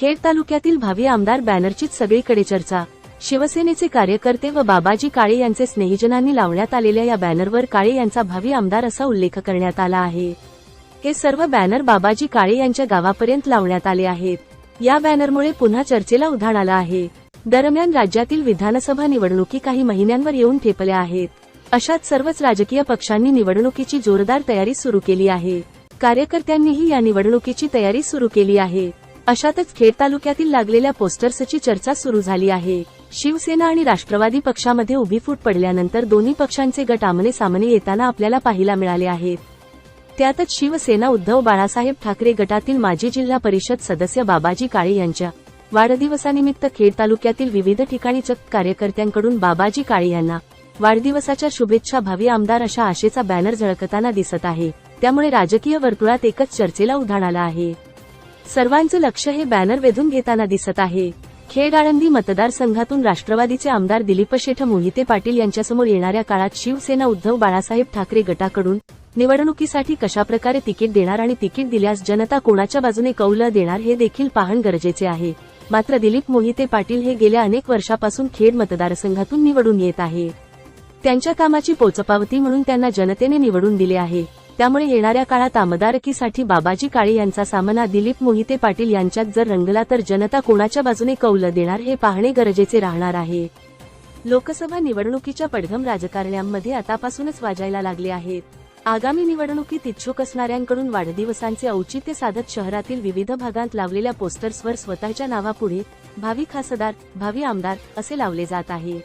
खेड तालुक्यातील भावी आमदार बॅनरचीच सगळीकडे चर्चा. शिवसेनेचे कार्यकर्ते व बाबाजी काळे यांचे स्नेहीजनांनी लावण्यात आलेल्या या बॅनरवर काळे यांचा भावी आमदार असा उल्लेख करण्यात आला आहे. हे सर्व बॅनर बाबाजी काळे यांच्या गावापर्यंत लावण्यात आले आहेत. या बॅनरमुळे पुन्हा चर्चेला उधाण आलं आहे. दरम्यान राज्यातील विधानसभा निवडणुकी काही महिन्यांवर येऊन ठेपल्या आहेत. अशात सर्वच राजकीय पक्षांनी निवडणुकीची जोरदार तयारी सुरू केली आहे. कार्यकर्त्यांनीही या निवडणुकीची तयारी सुरू केली आहे. अशातच खेड तालुक्यातील लागलेल्या पोस्टर्सची चर्चा सुरू झाली आहे. शिवसेना आणि राष्ट्रवादी पक्षामध्ये उभी फूट पडल्यानंतर दोन्ही पक्षांचे गट आमने सामने येताना आपल्याला पाहायला मिळाले आहेत. त्यातच शिवसेना उद्धव बाळासाहेब ठाकरे गटातील माजी जिल्हा परिषद सदस्य बाबाजी काळे यांच्या वाढदिवसानिमित्त खेड तालुक्यातील विविध ठिकाणी चक कार्यकर्त्यांकडून बाबाजी काळे यांना वाढदिवसाच्या शुभेच्छा भावी आमदार अशा आशेचा बॅनर झळकताना दिसत आहे. त्यामुळे राजकीय वर्तुळात एकच चर्चेला उधाण आला आहे. सर्वांचं लक्ष हे बॅनर वेधून घेताना दिसत आहे. खेड आळंदी मतदारसंघातून राष्ट्रवादीचे आमदार दिलीप शेठ मोहिते पाटील यांच्यासमोर येणाऱ्या काळात शिवसेना उद्धव बाळासाहेब ठाकरे गटाकडून निवडणुकीसाठी कशाप्रकारे तिकीट देणार आणि तिकीट दिल्यास जनता कोणाच्या बाजूने कौल देणार हे देखील पाहण गरजेचे आहे. मात्र दिलीप मोहिते पाटील हे गेल्या अनेक वर्षापासून खेड मतदारसंघातून निवडून येत आहे. त्यांच्या कामाची पोचपावती म्हणून त्यांना जनतेने निवडून दिले आहे. त्यामुळे येणाऱ्या काळात आमदारकीसाठी बाबाजी काळे यांचा सामना दिलीप मोहिते पाटील यांच्यात जर रंगला तर जनता कोणाच्या बाजूने कौल देणार हे पाहणे गरजेचे राहणार आहे. लोकसभा निवडणुकीच्या पडघम राजकारण्यांमध्ये आतापासूनच वाजायला लागले आहेत. आगामी निवडणुकीत इच्छुक असणाऱ्यांकडून वाढदिवसांचे औचित्य साधत शहरातील विविध भागांत लावलेल्या पोस्टर्सवर स्वतःच्या नावापुढे भावी खासदार भावी आमदार असे लावले जात आहे.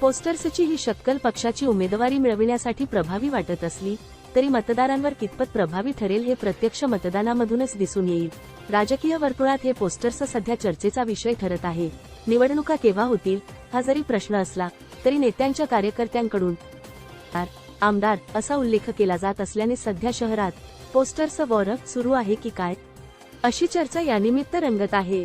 पोस्टर्सची ही शक्कल पक्षाची उमेदवारी मिळविण्यासाठी प्रभावी वाटत असली तरी मतदारांवर कितपत प्रभावी ठरेल हे प्रत्यक्ष मतदानामधूनच दिसून येईल. राजकीय वर्तुळात हे पोस्टर्स सध्या चर्चेचा विषय ठरत आहे. निवडणुका केव्हा होतील हा जरी प्रश्न असला तरी नेत्यांच्या कार्यकर्त्यांकडून आमदार, आमदार असा उल्लेख केला जात असल्याने सध्या शहरात पोस्टर्स वॉरफ सुरू आहे की काय? अशी चर्चा यानिमित्त रंगत आहे.